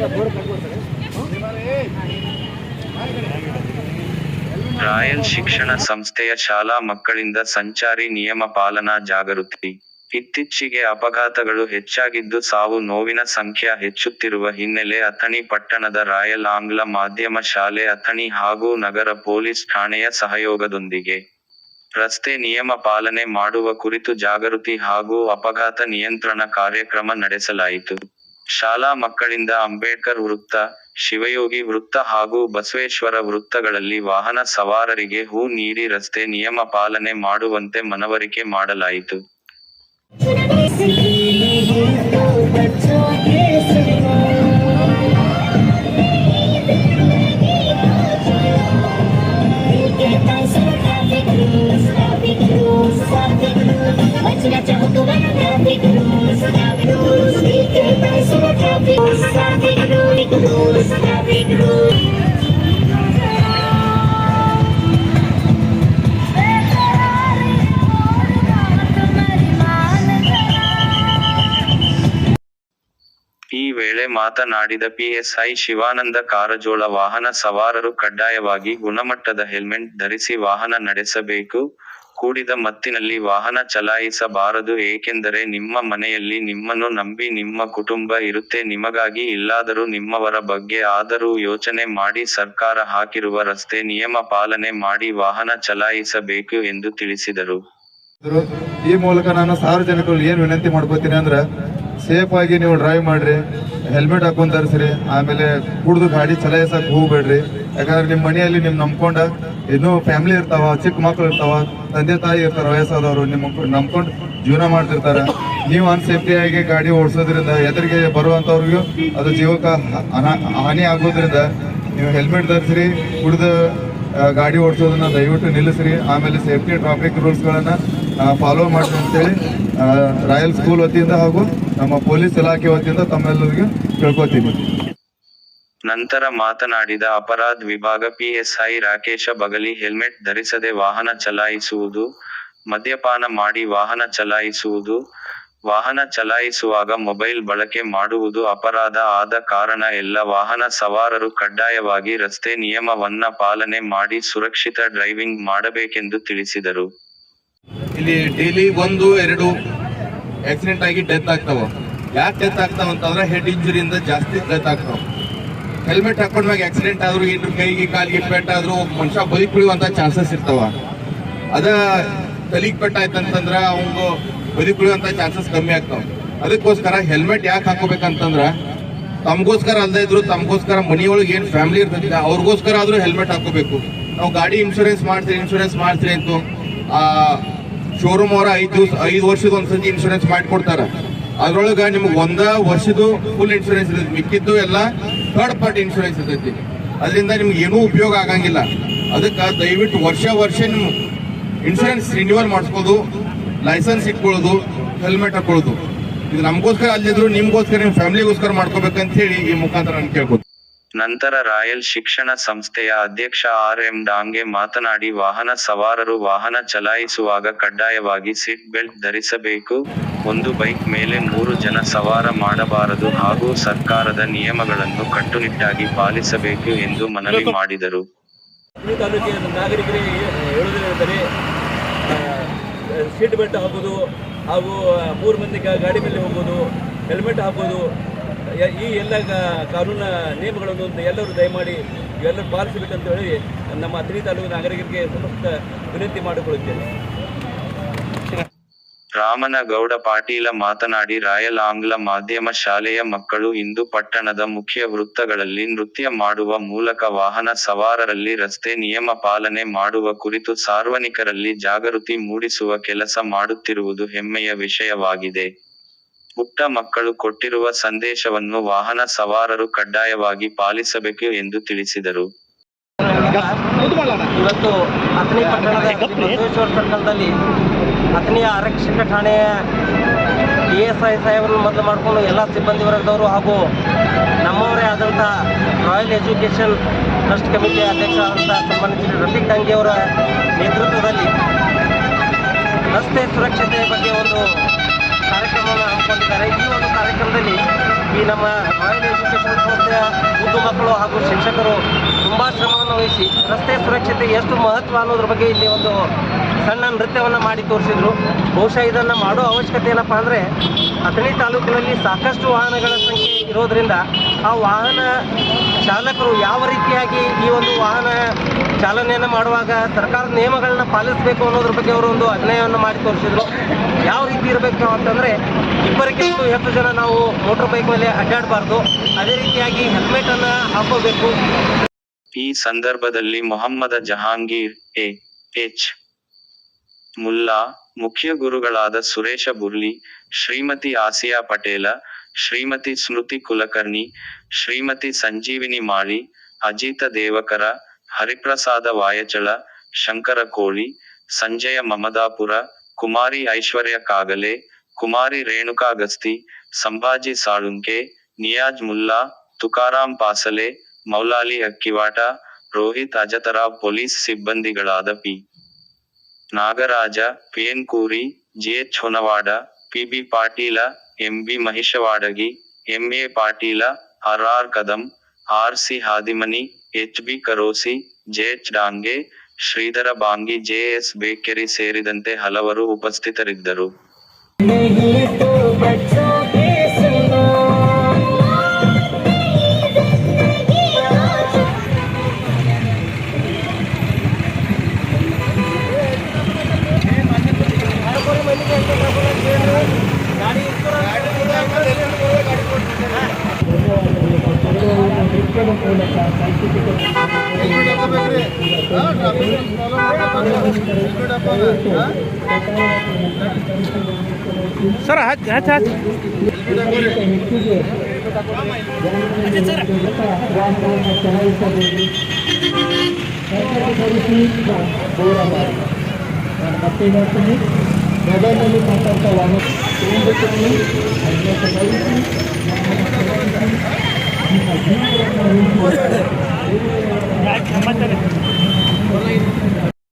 la puerta, royal ಶಿಕ್ಷಣ ಸಂಸ್ಥೆಯ ಶಾಲಾ ಮಕ್ಕಳಿಂದ ಸಂಚಾರಿ ನಿಯಮ ಪಾಲನಾ ಜಾಗೃತಿ. ಇತ್ತೀಚೆಗೆ ಅಪಘಾತಗಳು ಹೆಚ್ಚಾಗಿದ್ದು ಸಾವು ನೋವಿನ ಸಂಖ್ಯೆ ಹೆಚ್ಚುತ್ತಿರುವ ಹಿನ್ನೆಲೆ ಅಥಣಿ ಪಟ್ಟಣದ ರಾಯಲ್ ಆಂಗ್ಲ ಮಾಧ್ಯಮ ಶಾಲೆ ಅಥಣಿ ಹಾಗೂ ನಗರ ಪೊಲೀಸ್ ಠಾಣೆಯ ಸಹಯೋಗದೊಂದಿಗೆ. ರಸ್ತೆ ನಿಯಮ ಪಾಲನೆ ಮಾಡುವ ಕುರಿತು ಜಾಗೃತಿ ಹಾಗೂ ಅಪಘಾತ ನಿಯಂತ್ರಣ ಕಾರ್ಯಕ್ರಮ ನಡೆಸಲಾಯಿತು. ಶಾಲಾ ಮಕ್ಕಳಿಂದ ಅಂಬೇಡ್ಕರ್ ವೃತ್ತ, ಶಿವಯೋಗಿ ವೃತ್ತ ಹಾಗೂ ಬಸವೇಶ್ವರ ವೃತ್ತಗಳಲ್ಲಿ ವಾಹನ ಸವಾರರಿಗೆ ಹೂ ನೀಡಿ ರಸ್ತೆ ನಿಯಮ ಪಾಲನೆ ಮಾಡುವಂತೆ ಮನವರಿಕೆ ಮಾಡಲಾಯಿತು. ಮಾತನಾಡಿದ ಪಿಎಸ್ಐ ಶಿವಾನಂದ ಕಾರಜೋಳ, ವಾಹನ ಸವಾರರು ಕಡ್ಡಾಯವಾಗಿ ಗುಣಮಟ್ಟದ ಹೆಲ್ಮೆಟ್ ಧರಿಸಿ ವಾಹನ ನಡೆಸಬೇಕು. ಕೂಡಿದ ಮತ್ತಿನಲ್ಲಿ ವಾಹನ ಚಲಾಯಿಸಬಾರದು, ಏಕೆಂದರೆ ನಿಮ್ಮ ಮನೆಯಲ್ಲಿ ನಿಮ್ಮನ್ನು ನಂಬಿ ನಿಮ್ಮ ಕುಟುಂಬ ಇರುತ್ತೆ. ನಿಮಗಾಗಿ ಇಲ್ಲಾದರೂ ನಿಮ್ಮವರ ಬಗ್ಗೆ ಆದರೂ ಯೋಚನೆ ಮಾಡಿ ಸರ್ಕಾರ ಹಾಕಿರುವ ರಸ್ತೆ ನಿಯಮ ಪಾಲನೆ ಮಾಡಿ ವಾಹನ ಚಲಾಯಿಸಬೇಕು ಎಂದು ತಿಳಿಸಿದರು. ಈ ಮೂಲಕ ನಾನು ಸಾರ್ವಜನಿಕರು ಏನು ವಿನಂತಿ ಮಾಡ್ಕೋತೀನಿ ಅಂದ್ರೆ ಸೇಫ್ ಆಗಿ ನೀವು ಡ್ರೈವ್ ಮಾಡ್ರಿ ಹೆಲ್ಮೆಟ್ ಹಾಕೊಂಡ್ ಧರಿಸ್ರಿ ಆಮೇಲೆ ಕುಡ್ದು ಗಾಡಿ ಚಲಾಯಿಸಕ್ ಹೋಗ್ಬೇಡ್ರಿ. ಯಾಕಂದ್ರೆ ನಿಮ್ ಮನೆಯಲ್ಲಿ ನಿಮ್ ನಂಬ್ಕೊಂಡ ಇನ್ನೂ ಫ್ಯಾಮಿಲಿ ಇರ್ತಾವ, ಚಿಕ್ಕ ಮಕ್ಳು ಇರ್ತಾವ, ತಂದೆ ತಾಯಿ ಇರ್ತಾರ, ವಯಸ್ಸಾದವರು, ನಿಮ್ ನಂಬ್ಕೊಂಡು ಜೀವನ ಮಾಡ್ತಿರ್ತಾರ. ನೀವು ಅನ್ಸೇಫ್ಟಿ ಆಗಿ ಗಾಡಿ ಓಡಿಸೋದ್ರಿಂದ, ಎದುರಿಗೆ ಬರುವಂತವ್ರಿಗೂ ಅದು ಜೀವಕ್ಕೆ ಹನ- ಆಗೋದ್ರಿಂದ ನೀವು ಹೆಲ್ಮೆಟ್ ಧರಿಸ್ರಿ, ಕುಡ್ದು ಗಾಡಿ ಓಡಿಸೋದನ್ನ ದಯವಿಟ್ಟು ನಿಲ್ಲಿಸ್ರಿ. ಆಮೇಲೆ ಸೇಫ್ಟಿ ಟ್ರಾಫಿಕ್ ರೂಲ್ಸ್ಗಳನ್ನ ಫಾಲೋ ಮಾಡ್ರಿ ಅಂತೇಳಿ ರಾಯಲ್ ಸ್ಕೂಲ್ ವತಿಯಿಂದ ಹಾಗೂ ನಮ್ಮ ಪೊಲೀಸ್ ಇಲಾಖೆ ವತಿಯಿಂದ ತಮ್ಮೆಲ್ಲರಿಗೆ ಕೇಳ್ಕೊತೀನಿ ನಂತರ ಮಾತನಾಡಿದ ಅಪರಾಧ ವಿಭಾಗ ಪಿಎಸ್ಐ ರಾಕೇಶ ಬಗಲಿ ಹೆಲ್ಮೆಟ್ ಧರಿಸದೆ ವಾಹನ ಚಲಾಯಿಸುವುದು, ಮದ್ಯಪಾನ ಮಾಡಿ ವಾಹನ ಚಲಾಯಿಸುವುದು, ವಾಹನ ಚಲಾಯಿಸುವಾಗ ಮೊಬೈಲ್ ಬಳಕೆ ಮಾಡುವುದು ಅಪರಾಧ. ಆದ ಕಾರಣ ಎಲ್ಲ ವಾಹನ ಸವಾರರು ಕಡ್ಡಾಯವಾಗಿ ರಸ್ತೆ ನಿಯಮವನ್ನ ಪಾಲನೆ ಮಾಡಿ ಸುರಕ್ಷಿತ ಡ್ರೈವಿಂಗ್ ಮಾಡಬೇಕೆಂದು ತಿಳಿಸಿದರು. ಇಲ್ಲಿ ಡೈಲಿ ಒಂದು, ಎರಡು ಆಕ್ಸಿಡೆಂಟ್ ಆಗಿ ಡೆತ್ ಆಗ್ತಾವ. ಯಾಕೆ ಡೆತ್ ಆಗ್ತಾವ ಅಂತಂದ್ರೆ ಹೆಡ್ ಇಂಜುರಿಯಿಂದ ಜಾಸ್ತಿ ಡೆತ್ ಆಗ್ತಾವ. ಹೆಲ್ಮೆಟ್ ಹಾಕೊಂಡ್ಮ್ಯಾಗ ಆಕ್ಸಿಡೆಂಟ್ ಆದ್ರೂ ಏನು ಕೈಗೆ, ಕಾಲಿಗೆ ಪೆಟ್ ಆದ್ರೂ ಮನುಷ್ಯ ಬದುಕುಳಿಯುವಂತ ಚಾನ್ಸಸ್ ಇರ್ತಾವ. ಅದ ತಲಿಗ್ ಪೆಟ್ ಆಯ್ತಂತಂದ್ರ ಅವಂಗ ಬದುಕುಳಿಯುವಂತ ಚಾನ್ಸಸ್ ಕಮ್ಮಿ ಆಗ್ತಾವ. ಅದಕ್ಕೋಸ್ಕರ ಹೆಲ್ಮೆಟ್ ಯಾಕೆ ಹಾಕೋಬೇಕಂತಂದ್ರ ತಮಗೋಸ್ಕರ ಅಲ್ಲದೆ ಇದ್ರು ತಮಗೋಸ್ಕರ ಮನೆಯೊಳಗೆ ಏನು ಫ್ಯಾಮಿಲಿ ಇರ್ತದ ಅವ್ರಿಗೋಸ್ಕರ ಆದ್ರೂ ಹೆಲ್ಮೆಟ್ ಹಾಕೋಬೇಕು. ನಾವು ಗಾಡಿ ಇನ್ಶೂರೆನ್ಸ್ ಮಾಡ್ತೀರಿ ಇನ್ಶೂರೆನ್ಸ್ ಮಾಡ್ತೀರಿ ಅಂತ ಶೋರೂಮ್ ಅವರ ಐದು ದಿವಸ, ಐದು ವರ್ಷದ ಒಂದ್ಸತಿ ಇನ್ಶೂರೆನ್ಸ್ ಮಾಡಿಕೊಡ್ತಾರ. ಅದ್ರೊಳಗ ನಿಮ್ಗೆ ಒಂದ ವರ್ಷದ ಫುಲ್ ಇನ್ಶೂರೆನ್ಸ್ ಇರ್ತೈತಿ. ಮಿಕ್ಕಿದ್ದು ಎಲ್ಲ ಥರ್ಡ್ ಪಾರ್ಟಿ ಇನ್ಶೂರೆನ್ಸ್ ಇರ್ತೈತಿ. ಅದರಿಂದ ನಿಮ್ಗೆ ಏನೂ ಉಪಯೋಗ ಆಗಂಗಿಲ್ಲ. ಅದಕ್ಕೆ ದಯವಿಟ್ಟು ವರ್ಷ ವರ್ಷ ನೀವು ಇನ್ಶೂರೆನ್ಸ್ ರಿನ್ಯೂವಲ್ ಮಾಡಿಸ್ಬೋದು ಲೈಸೆನ್ಸ್ ಇಟ್ಕೊಳ್ಳೋದು ಹೆಲ್ಮೆಟ್ ಹಾಕೊಳ್ಳೋದು. ಇದು ನಮಗೋಸ್ಕರ ಅಲ್ಲಿದ್ರು ನಿಮ್ಗೋಸ್ಕರ ನಿಮ್ಮ ಫ್ಯಾಮಿಲಿಗೋಸ್ಕರ ಮಾಡ್ಕೋಬೇಕಂತ ಹೇಳಿ ಈ ಮುಖಾಂತರ ನಾನು ಕೇಳ್ಕೊತೀನಿ. ನಂತರ ರಾಯಲ್ ಶಿಕ್ಷಣ ಸಂಸ್ಥೆಯ ಅಧ್ಯಕ್ಷ ಆರ್ ಎಂ ಡಾಂಗೆ ಮಾತನಾಡಿ ವಾಹನ ಸವಾರರು ವಾಹನ ಚಲಾಯಿಸುವಾಗ ಕಡ್ಡಾಯವಾಗಿ ಸೀಟ್ ಬೆಲ್ಟ್ ಧರಿಸಬೇಕು. ಒಂದು ಬೈಕ್ ಮೇಲೆ ಮೂರು ಜನ ಸವಾರ ಮಾಡಬಾರದು ಹಾಗೂ ಸರ್ಕಾರದ ನಿಯಮಗಳನ್ನು ಕಟ್ಟುನಿಟ್ಟಾಗಿ ಪಾಲಿಸಬೇಕು ಎಂದು ಮನವಿ ಮಾಡಿದರು. ಸೀಟ್ ಬೆಲ್ಟ್ ಹಾಕೋದು ಹಾಗೂ ಮೂರು ಮಂದಿ ಗಾಡಿ ಮೇಲೆ ಹೋಗೋದು ಹೆಲ್ಮೆಟ್ ಹಾಕೋದು ಈ ಎಲ್ಲ ಕಾನೂನು ನಿಯಮಗಳನ್ನು ಎಲ್ಲರೂ ದಯಮಾಡಿ ಎಲ್ಲರೂ ಪಾಲಿಸಬೇಕಂತ ಹೇಳಿ ನಮ್ಮ ಅಥಣಿ ತಾಲೂಕು ನಾಗರಿಕರಿಗೆ ಸಮಸ್ತ ವಿನಂತಿ ಮಾಡಿಕೊಳ್ಳುತ್ತೇನೆ. ರಾಮನಗೌಡ ಪಾಟೀಲ ಮಾತನಾಡಿ ರಾಯಲ್ ಆಂಗ್ಲ ಮಾಧ್ಯಮ ಶಾಲೆಯ ಮಕ್ಕಳು ಇಂದು ಪಟ್ಟಣದ ಮುಖ್ಯ ವೃತ್ತಗಳಲ್ಲಿ ನೃತ್ಯ ಮಾಡುವ ಮೂಲಕ ವಾಹನ ಸವಾರರಲ್ಲಿ ರಸ್ತೆ ನಿಯಮ ಪಾಲನೆ ಮಾಡುವ ಕುರಿತು ಸಾರ್ವಜನಿಕರಲ್ಲಿ ಜಾಗೃತಿ ಮೂಡಿಸುವ ಕೆಲಸ ಮಾಡುತ್ತಿರುವುದು ಹೆಮ್ಮೆಯ ವಿಷಯವಾಗಿದೆ. ಪುಟ್ಟ ಮಕ್ಕಳು ಕೊಟ್ಟಿರುವ ಸಂದೇಶವನ್ನು ವಾಹನ ಸವಾರರು ಕಡ್ಡಾಯವಾಗಿ ಪಾಲಿಸಬೇಕು ಎಂದು ತಿಳಿಸಿದರು. ಇವತ್ತು ಅಥಣಿ ಪಟ್ಟಣದ ಬಸವೇಶ್ವರ ಸರ್ಕಲ್ದಲ್ಲಿ ಅಥಣಿಯ ಆರಕ್ಷಕ ಠಾಣೆಯ ಡಿ ಎಸ್ ಐ ಸಾಹೇಬರನ್ನು ಮೊದಲು ಮಾಡಿಕೊಂಡು ಎಲ್ಲ ಸಿಬ್ಬಂದಿ ವರ್ಗದವರು ಹಾಗೂ ನಮ್ಮವರೇ ಆದಂಥ ರಾಯಲ್ ಎಜುಕೇಷನ್ ಟ್ರಸ್ಟ್ ಕಮಿಟಿ ಅಧ್ಯಕ್ಷ ಆದಂಥ ಸಂಬಂಧಿಸಿದ ರಫಿಕ್ ರಫೀಕ್ ಡಂಗಿ ಅವರ ನೇತೃತ್ವದಲ್ಲಿ ರಸ್ತೆ ಸುರಕ್ಷತೆಯ ಬಗ್ಗೆ ಒಂದು ಕಾರ್ಯಕ್ರಮವನ್ನು ಹಮ್ಮಿಕೊಂಡಿದ್ದಾರೆ ಈ ಒಂದು ಕಾರ್ಯಕ್ರಮದಲ್ಲಿ ಈ ನಮ್ಮ ರಾಯಲ್ ಎಜುಕೇಷನ್ ಸಂಸ್ಥೆಯ ಮುದ್ದು ಮಕ್ಕಳು ಹಾಗೂ ಶಿಕ್ಷಕರು ತುಂಬ ಶ್ರಮವನ್ನು ವಹಿಸಿ ರಸ್ತೆ ಸುರಕ್ಷತೆ ಎಷ್ಟು ಮಹತ್ವ ಅನ್ನೋದ್ರ ಬಗ್ಗೆ ಇಲ್ಲಿ ಒಂದು ಸಣ್ಣ ನೃತ್ಯವನ್ನು ಮಾಡಿ ತೋರಿಸಿದ್ರು. ಬಹುಶಃ ಇದನ್ನು ಮಾಡೋ ಅವಶ್ಯಕತೆ ಏನಪ್ಪ ಅಂದರೆ ಅಥಣಿ ತಾಲೂಕಿನಲ್ಲಿ ಸಾಕಷ್ಟು ವಾಹನಗಳ ಸಂಖ್ಯೆ ಇರೋದ್ರಿಂದ ಆ ವಾಹನ ಚಾಲಕರು ಯಾವ ರೀತಿಯಾಗಿ ಈ ಒಂದು ವಾಹನ ಚಾಲನೆಯನ್ನು ಮಾಡುವಾಗ ಸರ್ಕಾರದ ನಿಯಮಗಳನ್ನ ಪಾಲಿಸಬೇಕು ಅನ್ನೋದ್ರ ಬಗ್ಗೆ ಅವರು ಒಂದು ಅಭಿನಯವನ್ನು ಮಾಡಿ ತೋರಿಸಿದ್ರು. ಯಾವ ರೀತಿ ಇರಬೇಕು ಅಂತಂದ್ರೆ ಇಬ್ಬರಿಗಿಂತ ಹೆಚ್ಚು ಜನ ನಾವು ಮೋಟರ್ ಬೈಕ್ ಮೇಲೆ ಅಡ್ಡಾಡಬಾರ್ದು. ಅದೇ ರೀತಿಯಾಗಿ ಹೆಲ್ಮೆಟ್ ಅನ್ನ ಹಾಕೋಬೇಕು. ಈ ಸಂದರ್ಭದಲ್ಲಿ ಮೊಹಮ್ಮದ ಜಹಾಂಗೀರ್ ಎ. ಎಚ್. ಮುಲ್ಲಾ, ಮುಖ್ಯ ಗುರುಗಳಾದ ಸುರೇಶ ಬುರ್ಲಿ, ಶ್ರೀಮತಿ ಆಸಿಯಾ ಪಟೇಲ, ಶ್ರೀಮತಿ ಸ್ಮೃತಿ ಕುಲಕರ್ಣಿ, ಶ್ರೀಮತಿ ಸಂಜೀವಿನಿ ಮಾಳಿ, ಅಜಿತ ದೇವಕರ ಹರಿಪ್ರಸಾದ ವಾಯಚಳ, ಶಂಕರ ಕೋಳಿ, ಸಂಜಯ ಮಮದಾಪುರ, ಕುಮಾರಿ ಐಶ್ವರ್ಯ ಕಾಗಲೆ, ಕುಮಾರಿ ರೇಣುಕಾ ಗಸ್ತಿ, ಸಂಭಾಜಿ ಸಾಳುಂಕೆ, ನಿಯಾಜ್ ಮುಲ್ಲಾ, ತುಕಾರಾಂ ಪಾಸಲೆ, ಮೌಲಾಲಿ ಅಕ್ಕಿವಾಟ, ರೋಹಿತ್ ಅಜತರ ಪೊಲೀಸ್ ಸಿಬ್ಬಂದಿಗಳಾದ P. Nagaraj ಪಿಎನ್ಕೂರಿ G H Honawad P B Patil M B Mahishwadagi M A Patil R R Kadam, R. C. Hadimani H B Karosi J H Dange Shridhar Bangi J S Bekeri ಸೇರಿದಂತೆ ಹಲವರು ಉಪಸ್ಥಿತರಿದ್ದರು. Sir ಹಚ್ ಹಚ್ ಹಚ್ ಮತ್ತೆ ಯಾಕೆ